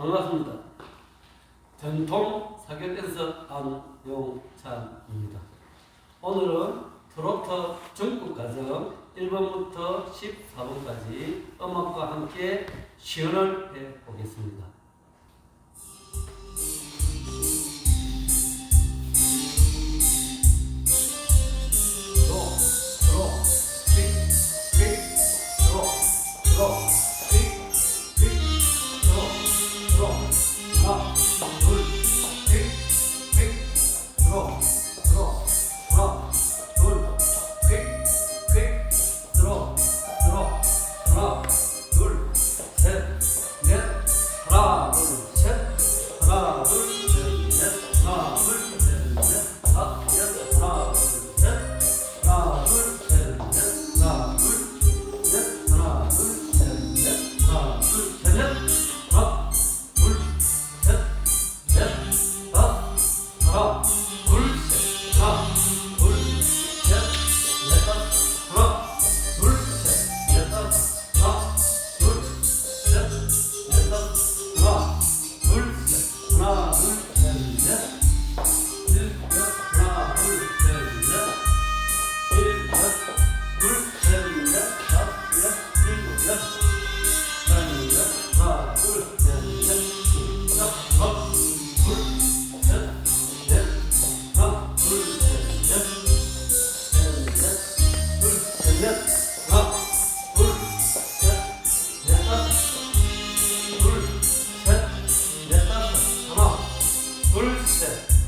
반갑습니다. 전통 사교 댄서 안용찬입니다. 오늘은 트로트 전국 과정 1번부터 14번까지 음악과 함께 시연을 해 보겠습니다. 로, 트로트, 트로트, 로, 로. 둘셋넷 다섯. 하나 둘셋.